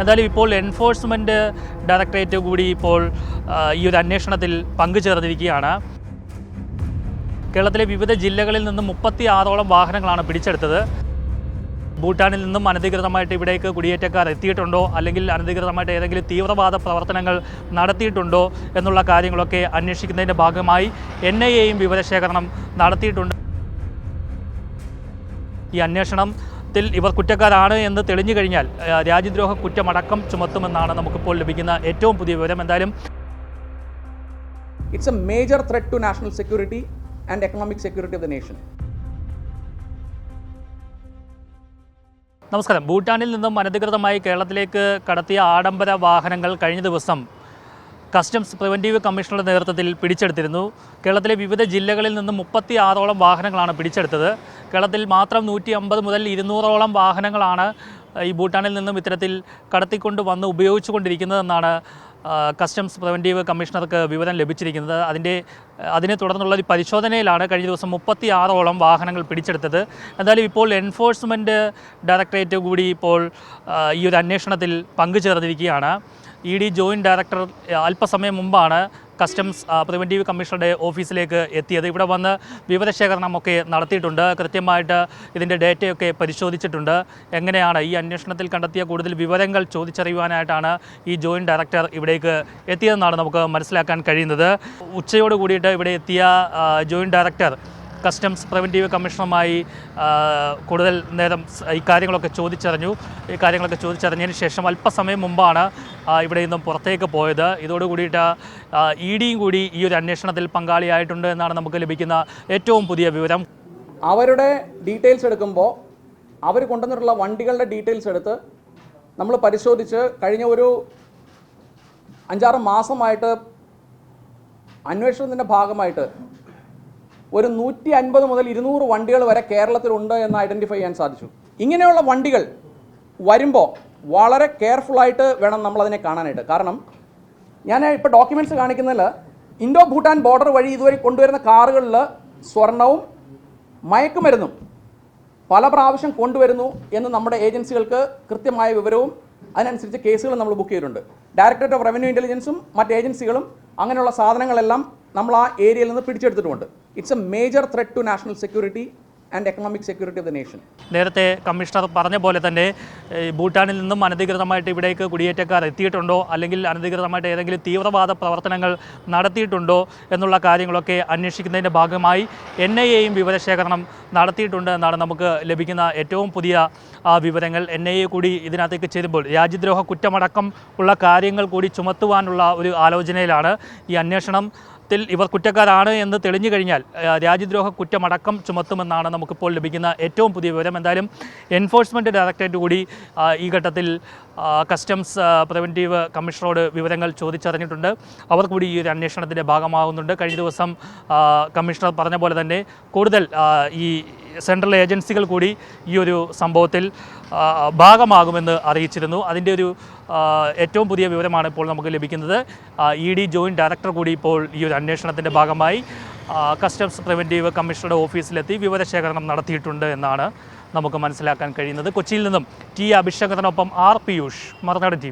എന്തായാലും ഇപ്പോൾ enforcement directorate കൂടി ഇപ്പോൾ ഈ ഒരു അന്വേഷണത്തിൽ പങ്കുചേർന്നിരിക്കുകയാണ്. കേരളത്തിലെ വിവിധ ജില്ലകളിൽ നിന്നും മുപ്പത്തി ആറോളം വാഹനങ്ങളാണ് പിടിച്ചെടുത്തത്. ഭൂട്ടാനിൽ നിന്നും അനധികൃതമായിട്ട് ഇവിടേക്ക് കുടിയേറ്റക്കാർ എത്തിയിട്ടുണ്ടോ? അല്ലെങ്കിൽ അനധികൃതമായിട്ട് ഏതെങ്കിലും തീവ്രവാദ പ്രവർത്തനങ്ങൾ നടത്തിയിട്ടുണ്ടോ? എന്നുള്ള കാര്യങ്ങളൊക്കെ അന്വേഷിക്കുന്നതിന്റെ ഭാഗമായി എൻ ഐ എയും വിവരശേഖരണം നടത്തിയിട്ടുണ്ട്. ഈ അന്വേഷണത്തിൽ ഇവർ കുറ്റക്കാരാണ് എന്ന് തെളിഞ്ഞു കഴിഞ്ഞാൽ രാജ്യദ്രോഹ കുറ്റമടക്കം ചുമത്തുമെന്നാണ് നമുക്കിപ്പോൾ ലഭിക്കുന്ന ഏറ്റവും പുതിയ വിവരം. എന്തായാലും it's a major threat to national security and economic security of the nation നമസ്കാരം. ഭൂട്ടാനിൽ നിന്നും അനധികൃതമായി കേരളത്തിലേക്ക് കടത്തിയ ആഡംബര വാഹനങ്ങൾ കഴിഞ്ഞ ദിവസം കസ്റ്റംസ് പ്രിവന്റീവ് കമ്മീഷണറുടെ നേതൃത്വത്തിൽ പിടിച്ചെടുത്തിരുന്നു. കേരളത്തിലെ വിവിധ ജില്ലകളിൽ നിന്ന് മുപ്പത്തി ആറോളം വാഹനങ്ങളാണ് പിടിച്ചെടുത്തത്. കേരളത്തിൽ മാത്രം നൂറ്റി അമ്പത് മുതൽ ഇരുന്നൂറോളം വാഹനങ്ങളാണ് ഈ ഭൂട്ടാനിൽ നിന്നും ഇത്തരത്തിൽ കടത്തിക്കൊണ്ട് വന്ന് ഉപയോഗിച്ചുകൊണ്ടിരിക്കുന്നതെന്നാണ് കസ്റ്റംസ് പ്രിവന്റീവ് കമ്മീഷണർക്ക് വിവരം ലഭിച്ചിരിക്കുന്നത്. അതിന്റെ അതിനെ തുടർന്നുള്ള ഒരു പരിശോധനയിലാണ് കഴിഞ്ഞ ദിവസം മുപ്പത്തി ആറോളം വാഹനങ്ങൾ പിടിച്ചെടുത്തത്. എന്തായാലും ഇപ്പോൾ എൻഫോഴ്സ്മെന്റ് ഡയറക്ടറേറ്റ് കൂടി ഇപ്പോൾ ഈ ഒരു അന്വേഷണത്തിൽ പങ്കുചേർന്നിരിക്കുകയാണ്. ഇ ഡി ജോയിന്റ് ഡയറക്ടർ അല്പസമയം മുമ്പാണ് കസ്റ്റംസ് പ്രിവന്റീവ് കമ്മീഷണറുടെ ഓഫീസിലേക്ക് എത്തിയത്. ഇവിടെ വന്ന് വിവരശേഖരണമൊക്കെ നടത്തിയിട്ടുണ്ട്. കൃത്യമായിട്ട് ഇതിന്റെ ഡേറ്റയൊക്കെ പരിശോധിച്ചിട്ടുണ്ട്. എങ്ങനെയാണ് ഈ അന്വേഷണത്തിൽ കണ്ടെത്തിയ കൂടുതൽ വിവരങ്ങൾ ചോദിച്ചറിയുവാനായിട്ടാണ് ഈ ജോയിന്റ് ഡയറക്ടർ ഇവിടേക്ക് എത്തിയതെന്നാണ് നമുക്ക് മനസ്സിലാക്കാൻ കഴിയുന്നത്. ഉച്ചയോട് കൂടിയിട്ട് ഇവിടെ എത്തിയ ജോയിന്റ് ഡയറക്ടർ കസ്റ്റംസ് പ്രിവന്റീവ് കമ്മീഷണറുമായി കൂടുതൽ നേരം ഇക്കാര്യങ്ങളൊക്കെ ചോദിച്ചറിഞ്ഞു. ഈ കാര്യങ്ങളൊക്കെ ചോദിച്ചറിഞ്ഞതിന് ശേഷം അല്പസമയം മുമ്പാണ് ഇവിടെ നിന്നും പുറത്തേക്ക് പോയത്. ഇതോട് കൂടിയിട്ട് ഇ ഡിയും കൂടി ഈ ഒരു അന്വേഷണത്തിൽ പങ്കാളിയായിട്ടുണ്ട് എന്നാണ് നമുക്ക് ലഭിക്കുന്ന ഏറ്റവും പുതിയ വിവരം. അവരുടെ ഡീറ്റെയിൽസ് എടുക്കുമ്പോൾ അവർ കൊണ്ടുവന്നിട്ടുള്ള വണ്ടികളുടെ ഡീറ്റെയിൽസ് എടുത്ത് നമ്മൾ പരിശോധിച്ച് കഴിഞ്ഞ ഒരു അഞ്ചാറ് മാസമായിട്ട് അന്വേഷണത്തിന്റെ ഭാഗമായിട്ട് ഒരു നൂറ്റി അൻപത് മുതൽ ഇരുന്നൂറ് വണ്ടികൾ വരെ കേരളത്തിലുണ്ട് എന്ന് ഐഡന്റിഫൈ ചെയ്യാൻ സാധിച്ചു. ഇങ്ങനെയുള്ള വണ്ടികൾ വരുമ്പോൾ വളരെ കെയർഫുള്ളായിട്ട് വേണം നമ്മളതിനെ കാണാനായിട്ട്. കാരണം ഞാൻ ഇപ്പോൾ ഡോക്യുമെന്റ്സ് കാണിക്കുന്നതിൽ ഇൻഡോ ഭൂട്ടാൻ ബോർഡർ വഴി ഇതുവരെ കൊണ്ടുവരുന്ന കാറുകളിൽ സ്വർണവും മയക്കുമരുന്നും പല പ്രാവശ്യം കൊണ്ടുവരുന്നു എന്ന് നമ്മുടെ ഏജൻസികൾക്ക് കൃത്യമായ വിവരവും അതിനനുസരിച്ച് കേസുകൾ നമ്മൾ ബുക്ക് ചെയ്തിട്ടുണ്ട്. ഡയറക്ടറേറ്റ് ഓഫ് റവന്യൂ ഇന്റലിജൻസും മറ്റ് ഏജൻസികളും അങ്ങനെയുള്ള സാധനങ്ങളെല്ലാം നമ്മൾ ആ ഏരിയയിൽ നിന്ന് പിടിച്ചെടുത്തിട്ടുമുണ്ട്. It's a major threat to national security and economic security of the nation നേരത്തെ കമ്മീഷണർ പറഞ്ഞ പോലെ തന്നെ ഭൂട്ടാനിൽ നിന്നും അനധികൃതമായിട്ട് ഇവിടേക്ക് കുടിയേറ്റക്കാർ എത്തിയിട്ടുണ്ടോ? അല്ലെങ്കിൽ അനധികൃതമായിട്ട് ഏതെങ്കിലും തീവ്രവാദ പ്രവർത്തനങ്ങൾ നടത്തിയിട്ടുണ്ടോ? എന്നുള്ള കാര്യങ്ങളൊക്കെ അന്വേഷിക്കുന്നതിന്റെ ഭാഗമായി എൻ ഐ എയും വിവരശേഖരണം നടത്തിയിട്ടുണ്ട് എന്നാണ് നമുക്ക് ലഭിക്കുന്ന ഏറ്റവും പുതിയ വിവരങ്ങൾ. എൻ ഐ എ കൂടി ഇതിനകത്തേക്ക് ചേരുമ്പോൾ രാജ്യദ്രോഹ കുറ്റമടക്കം ഉള്ള കാര്യങ്ങൾ കൂടി ചുമത്തുവാനുള്ള ഒരു ആലോചനയിലാണ് ഈ അന്വേഷണം. ത്തിൽ ഇവർ കുറ്റക്കാരാണ് എന്ന് തെളിഞ്ഞു കഴിഞ്ഞാൽ രാജ്യദ്രോഹ കുറ്റമടക്കം ചുമത്തുമെന്നാണ് നമുക്കിപ്പോൾ ലഭിക്കുന്ന ഏറ്റവും പുതിയ വിവരം. എന്തായാലും എൻഫോഴ്സ്മെന്റ് ഡയറക്ടറേറ്റ് കൂടി ഈ ഘട്ടത്തിൽ കസ്റ്റംസ് പ്രിവന്റീവ് കമ്മീഷണറോട് വിവരങ്ങൾ ചോദിച്ചറിഞ്ഞിട്ടുണ്ട്. അവർ കൂടി ഈ ഒരു അന്വേഷണത്തിന്റെ ഭാഗമാകുന്നുണ്ട്. കഴിഞ്ഞ ദിവസം കമ്മീഷണർ പറഞ്ഞ പോലെ തന്നെ കൂടുതൽ ഈ സെൻട്രൽ ഏജൻസികൾ കൂടി ഈ ഒരു സംഭവത്തിൽ ഭാഗമാകുമെന്ന് അറിയിച്ചിരുന്നു. അതിന്റെ ഒരു ഏറ്റവും പുതിയ വിവരമാണ് ഇപ്പോൾ നമുക്ക് ലഭിക്കുന്നത്. ഇ ഡി ജോയിന്റ് ഡയറക്ടർ കൂടി ഇപ്പോൾ ഈ ഒരു അന്വേഷണത്തിന്റെ ഭാഗമായി കസ്റ്റംസ് പ്രിവന്റീവ് കമ്മീഷണറുടെ ഓഫീസിലെത്തി വിവരശേഖരണം നടത്തിയിട്ടുണ്ട് എന്നാണ് നമുക്ക് മനസ്സിലാക്കാൻ കഴിയുന്നത്. കൊച്ചിയിൽ നിന്നും ടി അഭിഷേകത്തിനൊപ്പം ആർ പിയൂഷ് മറുനാട് ടി